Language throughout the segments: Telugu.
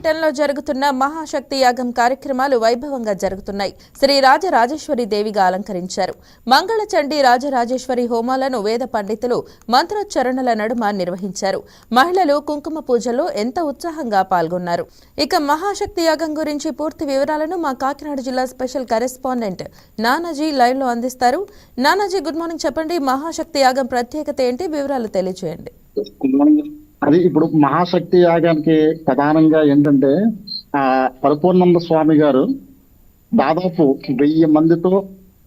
పర్యటనలో జరుగుతున్న మహాశక్తి యాగం కార్యక్రమాలు వైభవంగా జరుగుతున్నాయి. శ్రీ రాజరాజేశ్వరి దేవిగా అలంకరించారు. మంగళ చండి రాజరాజేశ్వరి హోమాలను వేద పండితులు మంత్రోచ్చరణల నడుమ నిర్వహించారు. మహిళలు కుంకుమ పూజలో ఎంత ఉత్సాహంగా పాల్గొన్నారు. ఇక మహాశక్తి యాగం గురించి పూర్తి వివరాలను మా కాకినాడ జిల్లా స్పెషల్ కరెస్పాండెంట్ నానాజీ లైవ్లో అందిస్తారు. నానాజీ గుడ్ మార్నింగ్ చెప్పండి. మహాశక్తి యాగం ప్రత్యేకత ఏంటి? వివరాలు తెలియజేయండి అది ఇప్పుడు మహాశక్తి యాగానికి ప్రధానంగా ఏంటంటే ఆ పరిపూర్ణంద స్వామి గారు దాదాపు వెయ్యి మందితో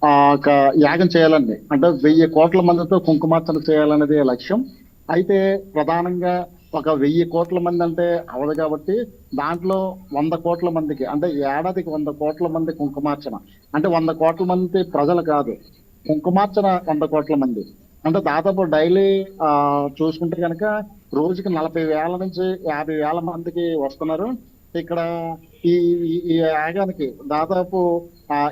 ఆ ఒక యాగం చేయాలండి. అంటే వెయ్యి కోట్ల మందితో కుంకుమార్చన చేయాలనేది లక్ష్యం. అయితే ప్రధానంగా ఒక వెయ్యి కోట్ల మంది అంటే అవదు కాబట్టి దాంట్లో వంద కోట్ల మందికి అంటే ఏడాదికి వంద కోట్ల మంది కుంకుమార్చన. అంటే వంద కోట్ల మంది ప్రజలు కాదు కుంకుమార్చన వంద కోట్ల మంది. అంటే దాదాపు డైలీ ఆ చూసుకుంటే కనుక రోజుకి నలభై వేల నుంచి యాభై వేల మందికి వస్తున్నారు. ఇక్కడ ఈ ఈ- యాగానికి దాదాపు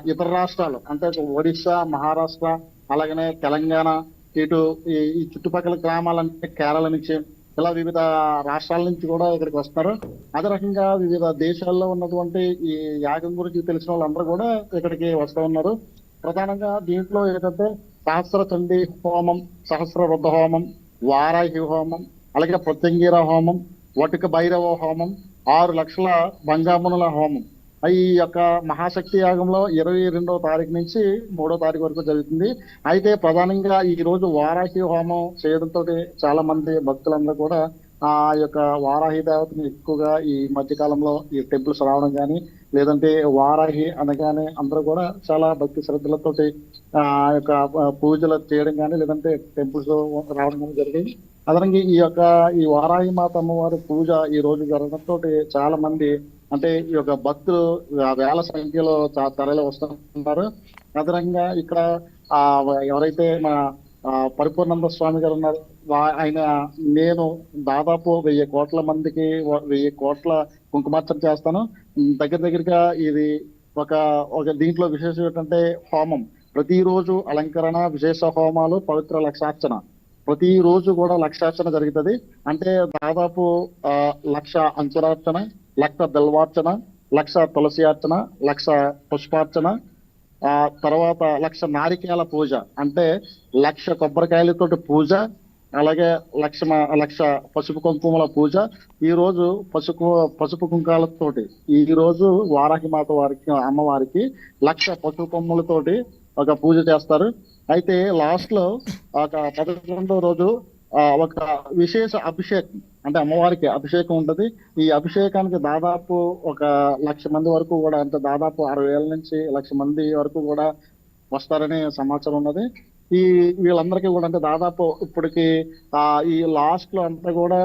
ఇతర రాష్ట్రాలు అంటే ఒడిశా మహారాష్ట్ర అలాగనే తెలంగాణ ఇటు ఈ చుట్టుపక్కల గ్రామాలంటే కేరళ నుంచి ఇలా వివిధ రాష్ట్రాల నుంచి కూడా ఇక్కడికి వస్తారు అదే రకంగా వివిధ దేశాల్లో ఉన్నటువంటి ఈ యాగం గురించి తెలిసిన వాళ్ళందరూ కూడా ఇక్కడికి వస్తూ ఉన్నారు. ప్రధానంగా దీంట్లో ఏంటంటే సహస్ర చండీ హోమం సహస్ర రుద్ర హోమం వారాహి హోమం అలాగే ప్రత్యంగిర హోమం వటుక భైరవ హోమం ఆరు లక్షల బంగామునుల హోమం. ఈ యొక్క మహాశక్తి యాగంలో ఇరవై రెండవ తారీఖు నుంచి మూడో తారీఖు వరకు జరుగుతుంది. అయితే ప్రధానంగా ఈ రోజు వారాహి హోమం చేయడంతో చాలా మంది భక్తులందరూ కూడా ఆ యొక్క వారాహి దేవతని ఎక్కువగా ఈ మధ్య కాలంలో ఈ టెంపుల్స్ రావడం కానీ లేదంటే వారాహి అనగానే అందరూ కూడా చాలా భక్తి శ్రద్ధలతోటి ఆ యొక్క పూజలు చేయడం కానీ లేదంటే టెంపుల్స్ రావడం కానీ జరిగింది. అదనంగా ఈ యొక్క ఈ వారాహి మాత అమ్మవారి పూజ ఈ రోజు జరగడంతో చాలా మంది అంటే ఈ యొక్క భక్తులు వేల సంఖ్యలో తరలి వస్తుంటారు. అదనంగా ఇక్కడ ఆ ఎవరైతే మన ఆ, పరిపూర్ణంద స్వామి గారు ఉన్నారు ఆయన నేను దాదాపు వెయ్యి కోట్ల మందికి వెయ్యి కోట్ల కుంకుమార్చన చేస్తాను. దగ్గర దగ్గరగా ఇది ఒక ఒక దీంట్లో విశేషం ఏంటంటే హోమం. ప్రతిరోజు అలంకరణ విశేష హోమాలు పవిత్ర లక్షార్చన. ప్రతిరోజు కూడా లక్షార్చన జరుగుతుంది. అంటే దాదాపు ఆ, లక్ష అంచురార్చన లక్ష దల్వార్చన లక్ష తులసి అర్చన లక్ష పుష్పార్చన ఆ తర్వాత లక్ష నారికేల పూజ. అంటే లక్ష కొబ్బరికాయలతోటి పూజ అలాగే లక్ష లక్ష పసుపు కుంకుమల పూజ. ఈ రోజు పసుపు పసుపు కుంకాలతోటి ఈ రోజు వారాహి మాత వారికి అమ్మవారికి లక్ష పసుపు కొమ్ములతోటి ఒక పూజ చేస్తారు. అయితే లాస్ట్లో ఒక పదకొండవ రోజు ఆ, ఒక విశేష అభిషేకం అంటే అమ్మవారికి అభిషేకం ఉంటది. ఈ అభిషేకానికి దాదాపు ఒక లక్ష మంది వరకు కూడా అంటే దాదాపు అరవై వేల నుంచి లక్ష మంది వరకు కూడా వస్తారనే సమాచారం ఉన్నది. ఈ వీళ్ళందరికీ కూడా అంటే దాదాపు ఇప్పటికి ఆ ఈ లాస్ట్లో అంతా కూడా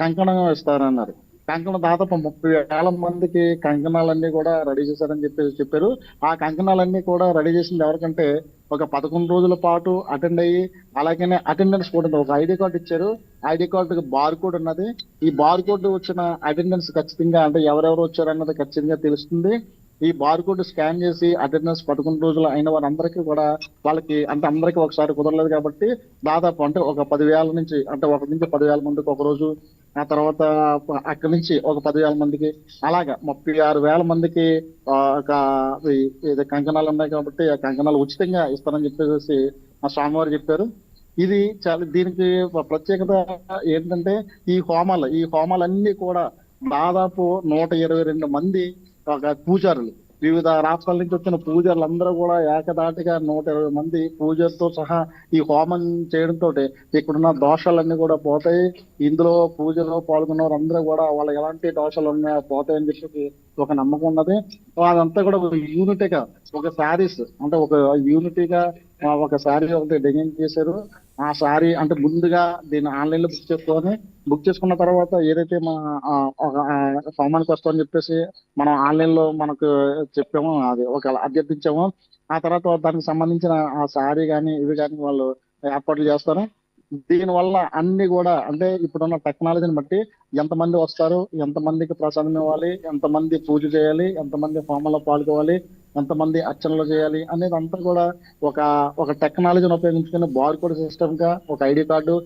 కంకణం ఇస్తారన్నారు కంకణం దాదాపు ముప్పై వేల మందికి కంకణాలన్నీ కూడా రెడీ చేశారని చెప్పి చెప్పారు. ఆ కంకణాలన్నీ కూడా రెడీ చేసింది ఎవరికంటే ఒక పదకొండు రోజుల పాటు అటెండ్ అయ్యి అలాగనే అటెండెన్స్ కూడా ఒక ఐడి కార్డు ఇచ్చారు. ఐడి కార్డుకి బార్ కోడ్ ఉన్నది. ఈ బార్ కోడ్ వచ్చిన అటెండెన్స్ ఖచ్చితంగా అంటే ఎవరెవరు వచ్చారు అన్నది ఖచ్చితంగా తెలుస్తుంది. ఈ బార్ కోడ్ స్కాన్ చేసి అటెండెన్స్ పదకొండు రోజులు అయిన వారందరికీ కూడా వాళ్ళకి అంటే అందరికీ ఒకసారి కుదరలేదు కాబట్టి దాదాపు అంటే ఒక పదివేల నుంచి అంటే ఒక నుంచి పదివేల మందికి ఒక రోజు ఆ తర్వాత అక్కడి నుంచి ఒక పదివేల మందికి అలాగా ముప్పై ఆరు వేల మందికి ఒక కంకణాలు ఉన్నాయి కాబట్టి ఆ కంకణాలు ఉచితంగా ఇస్తారని చెప్పేసి మా స్వామివారు చెప్పారు. ఇది చాలా దీనికి ప్రత్యేకత ఏంటంటే ఈ హోమాలు ఈ హోమాలన్నీ కూడా దాదాపు నూట ఇరవై రెండు మంది పూజారులు. వివిధ రాష్ట్రాల నుంచి వచ్చిన పూజారులు అందరూ కూడా ఏకదాటిగా నూట ఇరవై మంది పూజలతో సహా ఈ హోమం చేయడంతో ఇక్కడున్న దోషాలన్నీ కూడా పోతాయి. ఇందులో పూజలో పాల్గొన్న వారందరూ కూడా వాళ్ళ ఎలాంటి దోషాలు ఉన్నాయో పోతాయని చెప్పి ఒక నమ్మకం ఉన్నది. అదంతా కూడా ఒక యూనిటీగా ఒక శారీస్ అంటే ఒక యూనిటీగా ఒక శారీ ఒకటి డిజైన్ చేశారు. ఆ శారీ అంటే ముందుగా దీన్ని ఆన్లైన్లో బుక్ చేసుకొని బుక్ చేసుకున్న తర్వాత ఏదైతే మన ఆ, ఒక ఆ, వస్తామని చెప్పేసి మనం ఆన్లైన్లో మనకు చెప్పామో అది ఒక అభ్యర్థించామో. ఆ తర్వాత దానికి సంబంధించిన ఆ శారీ కానీ ఇవి కానీ వాళ్ళు ఏర్పాట్లు చేస్తారు. దీని వల్ల అన్ని కూడా అంటే ఇప్పుడున్న టెక్నాలజీని బట్టి ఎంతమంది వస్తారు ఎంతమందికి ప్రసాదం ఇవ్వాలి ఎంతమంది పూజ చేయాలి ఎంతమంది లో పాల్గొవాలి ఎంతమంది అర్చనలు చేయాలి అనేది అంతా కూడా ఒక ఒక టెక్నాలజీని ఉపయోగించుకుని బార్ కోడ్ సిస్టమ్గా ఒక ఐడి కార్డు.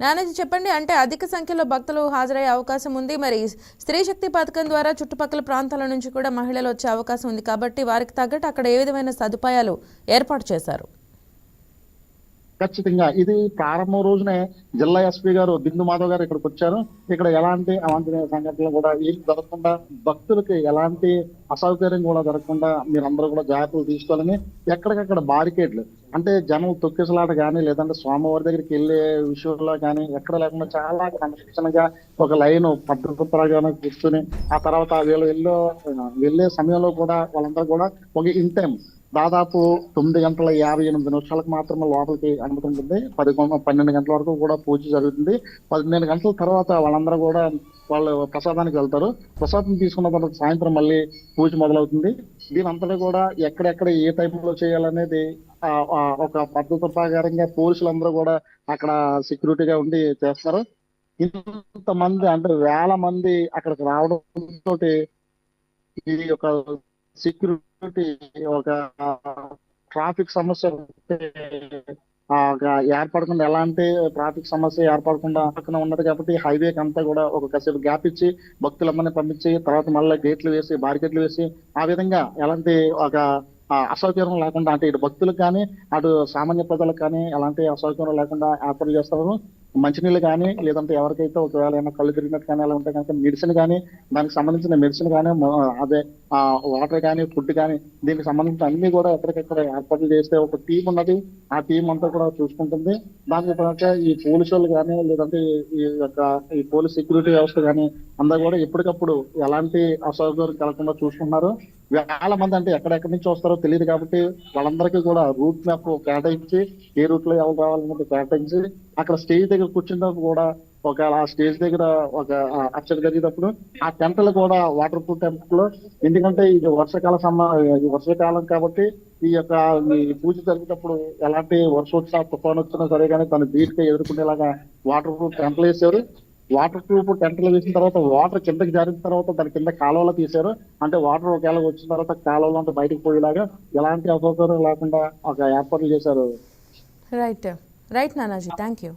నానాజీ చెప్పండి అంటే అధిక సంఖ్యలో భక్తులు హాజరయ్యే అవకాశం ఉంది. మరి స్త్రీ శక్తి పథకం ద్వారా చుట్టుపక్కల ప్రాంతాల నుంచి కూడా మహిళలు వచ్చే అవకాశం ఉంది. కాబట్టి వారికి తగ్గట్టు అక్కడ ఏ విధమైన సదుపాయాలు ఏర్పాటు చేశారు? ఖచ్చితంగా. ఇది ప్రారంభం రోజునే జిల్లా ఎస్పీ గారు బిందు మాధవ్ గారు ఇక్కడికి వచ్చారు. ఇక్కడ ఎలాంటి అవాంఛనీయ సంఘటనలు కూడా ఏం జరగకుండా భక్తులకి ఎలాంటి అసౌకర్యం కూడా జరగకుండా మీరందరూ కూడా జాగ్రత్తలు తీసుకోవాలని ఎక్కడికక్కడ బారికేడ్లు. అంటే జనం తొక్కిసలాట కానీ లేదంటే స్వామివారి దగ్గరికి వెళ్ళే విషయంలో కానీ ఎక్కడ లేకుండా చాలా క్రమశిక్షణగా ఒక లైన్ పద్ధతి ప్రకారం కూర్చుని ఆ తర్వాత వీళ్ళు వెళ్ళే వెళ్ళే సమయంలో కూడా వాళ్ళందరూ కూడా ఒక ఇన్ టైం దాదాపు తొమ్మిది గంటల యాభై ఎనిమిది నిమిషాలకు మాత్రమే లోపలికి అనుమతి ఉంటుంది పది పన్నెండు గంటల వరకు కూడా పూజ జరుగుతుంది. పన్నెండు గంటల తర్వాత వాళ్ళందరూ కూడా వాళ్ళు ప్రసాదానికి వెళ్తారు. ప్రసాదం తీసుకున్న తర్వాత సాయంత్రం మళ్ళీ పూజ మొదలవుతుంది. దీని అంతటా కూడా ఎక్కడెక్కడ ఏ టైంలో చేయాలనేది ఒక పద్ధతి ప్రకారంగా పోలీసులందరూ కూడా అక్కడ సెక్యూరిటీగా ఉండి చేస్తారు. ఇంతమంది అంటే వేల మంది అక్కడికి రావడం తోటి ఈ యొక్క సెక్యూరిటీ ఒక ట్రాఫిక్ సమస్య ఒక ఏర్పడకుండా ఎలాంటి ట్రాఫిక్ సమస్య ఏర్పడకుండా పక్కన ఉన్నది కాబట్టి హైవే అంతా కూడా ఒక కాసేపు గ్యాప్ ఇచ్చి భక్తులందరినీ పంపించి తర్వాత మళ్ళీ గేట్లు వేసి బారికెట్లు వేసి ఆ విధంగా ఎలాంటి ఒక అసౌకర్యం లేకుండా అంటే ఇటు భక్తులకు కానీ అటు సామాన్య ప్రజలకు కానీ ఎలాంటి అసౌకర్యం లేకుండా ఏర్పాటు చేస్తారు. మంచినీళ్ళు కానీ లేదంటే ఎవరికైతే ఒకవేళ ఏమైనా కళ్ళు తిరిగినట్టు కానీ అలా ఉంటే కనుక మెడిసిన్ కానీ దానికి సంబంధించిన మెడిసిన్ కానీ అదే ఆ వాటర్ కానీ ఫుడ్ కానీ దీనికి సంబంధించిన అన్ని కూడా ఎక్కడికెక్కడ ఏర్పాట్లు చేస్తే ఒక టీం ఉన్నది. ఆ టీం అంతా కూడా చూసుకుంటుంది. దానికి ఇప్పుడంటే ఈ పోలీసు వాళ్ళు కానీ లేదంటే ఈ- ఈ యొక్క ఈ పోలీస్ సెక్యూరిటీ వ్యవస్థ కానీ అందరూ కూడా ఎప్పటికప్పుడు ఎలాంటి అసౌకర్యం కలగకుండా చూసుకుంటున్నారు. వేల మంది అంటే ఎక్కడెక్కడి నుంచి వస్తారో తెలియదు కాబట్టి వాళ్ళందరికీ కూడా రూట్ మ్యాప్ కేటాయించి ఏ రూట్లో ఎవరు రావాలన్నది కేటాయించి అక్కడ స్టేజ్ దగ్గర కూర్చున్నప్పుడు కూడా ఒక ఆ స్టేజ్ దగ్గర ఒక ఆ అర్చన జరిగేటప్పుడు ఆ టెంట్లు కూడా వాటర్ ప్రూఫ్ టెంపుల్ ఎందుకంటే ఇది వర్షాకాల సమ వర్షాకాలం కాబట్టి ఈ యొక్క ఈ పూజ జరిగేటప్పుడు ఎలాంటి వర్షం తుఫాన్ వచ్చినా సరే కానీ తను ధీటుగా ఎదుర్కొనేలాగా వాటర్ ప్రూఫ్ టెంట్లు వేసారు వాటర్ ప్రూఫ్ టెంట్లు వేసిన తర్వాత వాటర్ కిందకి జారిన తర్వాత దాని కింద కాలువలో తీశారు అంటే వాటర్ ఒకవేళ వచ్చిన తర్వాత కాలువలో అంతా బయటకు పోయేలాగా ఎలాంటి అసౌకర్యం లేకుండా ఒక ఏర్పాట్లు చేశారు. Right. Right Nanaji thank you